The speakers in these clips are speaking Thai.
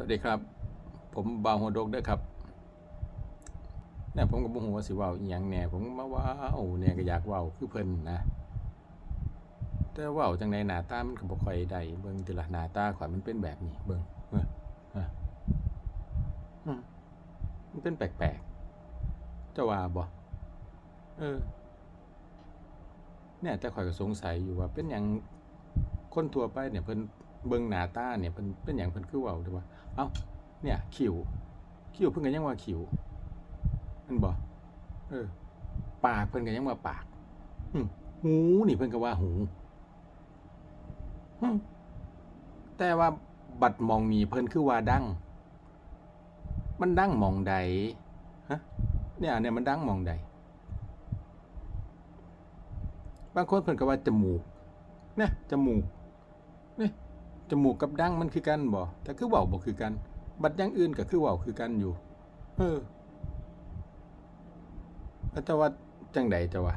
สวัสดีครับ ผมบาวหัวดกเด้อครับเนี่ยผมก็บ่ฮู้ว่าสิว้าอีหยังแหน่ผมมาว้าวเนี่ยก็อยากว้าวคือเพิ่นนะแต่ว้าวจังไดหน้าตามันก็บ่ค่อยได้เบิ่งติละหน้าตาข่อยมันเป็นแบบนี้เบิ่งเออเอออืมมันเป็นแปลกๆจ้าว่าบ่เออเนี่ยแต่ข่อยก็สงสัยอยู่ว่าเป็นหยังคนทั่วไปเนี่ยเพิ่น เบิ่งหน้าตาเนี่ยเพิ่นเป็นหยังเพิ่นคือเว้าด้วยว่าเอ้าเนี่ยคิ้วคิ้วเพิ่นก็ยังว่าคิ้วมันบ่เออ ปากเพิ่นก็ยังว่าปากอืหูนี่เพิ่นก็ว่าหูแต่ว่าบัดมองนี่เพิ่นคือว่าดังมันดังมองใดฮะเนี่ยเนี่ยมันดังมองใดบางคนเพิ่นก็ว่าจมูกเนี่ยจมูกนี่ จมูกกับดังมันคือกันบ่แต่คือเว้าบ่คือกัน บัดอย่างอื่นก็คือเว้าคือกันอยู่ เออแต่ว่าจังใดจะว่า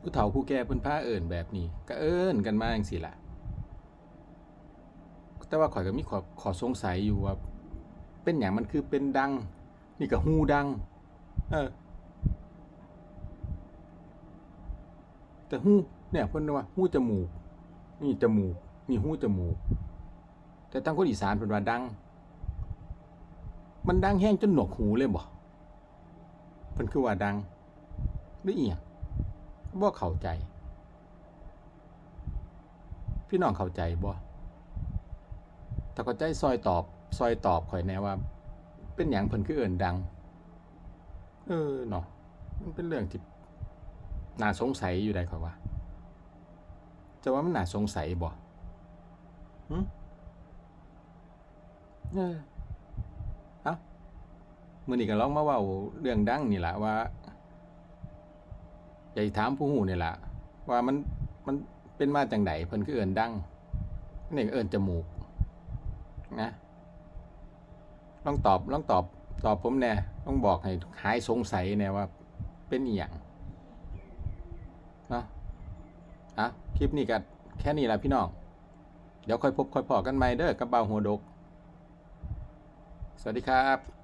ผู้เฒ่าผู้แก่เพิ่นพาเอิ้นแบบนี้ ก็เอิ้นกันมาจังซี่ล่ะ แต่ว่าข่อยก็มีขอขอสงสัยอยู่ว่า เป็นหยังมันคือเป็นดัง นี่ก็ฮู้ดัง เออ แต่หูเนี่ยเพิ่นว่าหูจมูก นี่จมูกนี่หูจมูก แต่ตั้งคนอีสานเพิ่นว่าดัง มันดังแห้งจนหนวกหูเลยบ่เพิ่นคือว่าดังหรืออียงบ่เข้าใจ พี่น้องเข้าใจบ่ถ้าเข้าใจซอยตอบซอยตอบข่อยแน่ว่า เป็นหยังเพิ่นคือเอิ้นดัง เออเนาะมันเป็นเรื่องที่น่าสงสัยอยู่ได้ครับว่า จะว่ามันน่าสงสัยบ่หึเออเอามื่อนี้ก็ลองมาเว่าเรื่องดังนี่แหละว่าอยากถามผู้หูนี่แหละว่ามันมันเป็นมาจังไดเพิ่นคือเอิ้นดังนี่เอิ้นจมูก นะลองตอบลองตอบตอบผมแน่ลองบอกให้หายสงสัยแน่ว่าเป็นอีหยังเนาะ อะคลิปนี้ก็แค่นี้แหละพี่น้อง เดี๋ยวค่อยพบค่อยพอกันใหม่เด้อกับเบาหัวดก สวัสดีครับ